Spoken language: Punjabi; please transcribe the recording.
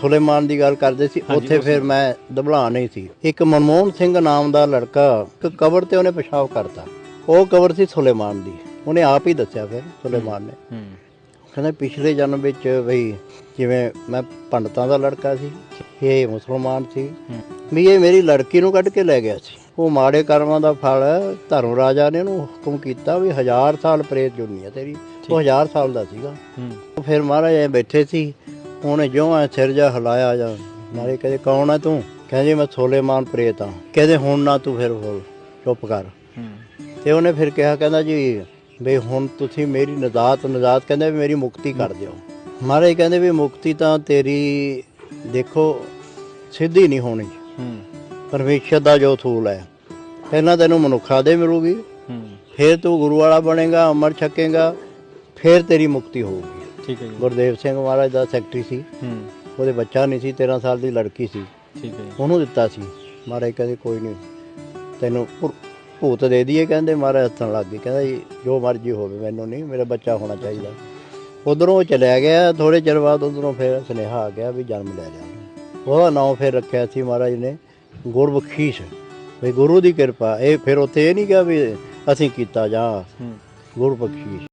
ਸੁਲੇਮਾਨ ਦੀ ਗੱਲ ਕਰਦੇ ਸੀ ਉੱਥੇ ਫਿਰ ਮੈਂ ਦਬਲਾ ਨਹੀਂ ਸੀ। ਇੱਕ ਮਨਮੋਹਨ ਸਿੰਘ ਨਾਮ ਦਾ ਲੜਕਾ ਇੱਕ ਕਬਰ ਤੇ ਉਹਨੇ ਪਿਸ਼ਾਬ ਕਰਤਾ। ਉਹ ਕਬਰ ਸੀ ਸੁਲੇਮਾਨ ਦੀ। ਉਹਨੇ ਆਪ ਹੀ ਦੱਸਿਆ ਫਿਰ ਸੁਲੇਮਾਨ ਨੇ। ਕਹਿੰਦਾ ਪਿਛਲੇ ਜਨਮ ਵਿੱਚ ਬਈ ਜਿਵੇਂ ਮੈਂ ਪੰਡਤਾਂ ਦਾ ਲੜਕਾ ਸੀ ਇਹ ਮੁਸਲਮਾਨ ਸੀ। ਵੀ ਇਹ ਮੇਰੀ ਲੜਕੀ ਨੂੰ ਕੱਢ ਕੇ ਲੈ ਗਿਆ ਸੀ। ਉਹ ਮਾੜੇ ਕਰਮਾਂ ਦਾ ਫਲ ਧਰਮ ਰਾਜਾ ਨੇ ਉਹਨੂੰ ਹੁਕਮ ਕੀਤਾ ਵੀ ਹਜ਼ਾਰ ਸਾਲ ਪ੍ਰੇਤ ਜੁਨੀ ਹੈ ਤੇਰੀ। ਉਹ ਹਜ਼ਾਰ ਸਾਲ ਦਾ ਸੀਗਾ। ਫਿਰ ਮਹਾਰਾਜ ਐ ਬੈਠੇ ਸੀ ਉਹਨੇ ਜਿਉਂ ਸਿਰ ਜਾ ਹਿਲਾਇਆ ਜਾਂ ਨਾਲੇ ਕਹਿੰਦੇ ਕੌਣ ਹੈ ਤੂੰ? ਕਹਿੰਦੇ ਮੈਂ ਸੋਲੇਮਾਨ ਪ੍ਰੇਤ ਹਾਂ ਕਹਿੰਦੇ ਹੁਣ ਨਾ ਤੂੰ ਫਿਰ ਬੋਲ ਚੁੱਪ ਕਰ। ਹੂੰ। ਤੇ ਉਹਨੇ ਫਿਰ ਕਿਹਾ ਕਹਿੰਦਾ ਜੀ ਵੀ ਹੁਣ ਤੁਸੀਂ ਮੇਰੀ ਨਜ਼ਾਤ ਨਜ਼ਾਤ ਕਹਿੰਦੇ ਵੀ ਮੇਰੀ ਮੁਕਤੀ ਕਰ ਦਿਓ। ਮਹਾਰਾਜ ਕਹਿੰਦੇ ਵੀ ਮੁਕਤੀ ਤਾਂ ਤੇਰੀ ਦੇਖੋ ਸਿੱਧੀ ਨਹੀਂ ਹੋਣੀ। ਹੂੰ। ਪਰਮੇਸ਼ਰ ਦਾ ਜੋ ਥੂਲ ਹੈ ਪਹਿਲਾਂ ਤੈਨੂੰ ਮਨੁੱਖਾ ਦੇ ਮਿਲੂਗੀ। ਹੂੰ। ਫਿਰ ਤੂੰ ਗੁਰੂ ਵਾਲਾ ਬਣੇਗਾ ਅਮਰ ਛਕੇਗਾ ਫਿਰ ਤੇਰੀ ਮੁਕਤੀ ਹੋਊਗੀ। ਠੀਕ ਹੈ ਜੀ। ਗੁਰਦੇਵ ਸਿੰਘ ਮਹਾਰਾਜ ਦਾ ਸੈਕਟਰੀ ਸੀ। ਹੂੰ। ਉਹਦੇ ਬੱਚਾ ਨਹੀਂ ਸੀ 13 ਸਾਲ ਦੀ ਲੜਕੀ ਸੀ। ਠੀਕ ਹੈ ਜੀ। ਉਹਨੂੰ ਦਿੱਤਾ ਸੀ। ਮਹਾਰਾਜ ਕਹਿੰਦੇ ਕੋਈ ਨਹੀਂ ਤੈਨੂੰ ਭੁ- ਭੂਤ ਦੇ ਦਈਏ ਕਹਿੰਦੇ। ਮਹਾਰਾਜ ਹੱਥਣ ਲੱਗ ਗਏ। ਕਹਿੰਦਾ ਜੀ ਜੋ ਮਰਜ਼ੀ ਹੋਵੇ ਮੈਨੂੰ ਨਹੀਂ ਮੇਰਾ ਬੱਚਾ ਹੋਣਾ ਚਾਹੀਦਾ। ਉਧਰੋਂ ਉਹ ਚਲਿਆ ਗਿਆ। ਥੋੜੇ ਚਿਰ ਬਾਅਦ ਉਧਰੋਂ ਫਿਰ ਸੁਨੇਹਾ ਆ ਗਿਆ ਵੀ ਜਨਮ ਲੈ ਲਿਆ। ਉਹਨੇ। ਉਹਦਾ ਨਾਮ ਫਿਰ ਰੱਖਿਆ ਸੀ ਮਹਾਰਾਜ ਨੇ ਗੁਰਬਖਸ਼ੀਸ਼ ਵੀ ਗੁਰੂ ਦੀ ਕਿਰਪਾ। ਇਹ ਫਿਰ ਉੱਥੇ ਇਹ ਨਹੀਂ ਕਿਹਾ ਵੀ ਅਸੀਂ ਕੀਤਾ ਜਾਂ ਹੂੰ। ਗੁਰਬਖਸ਼ੀਸ਼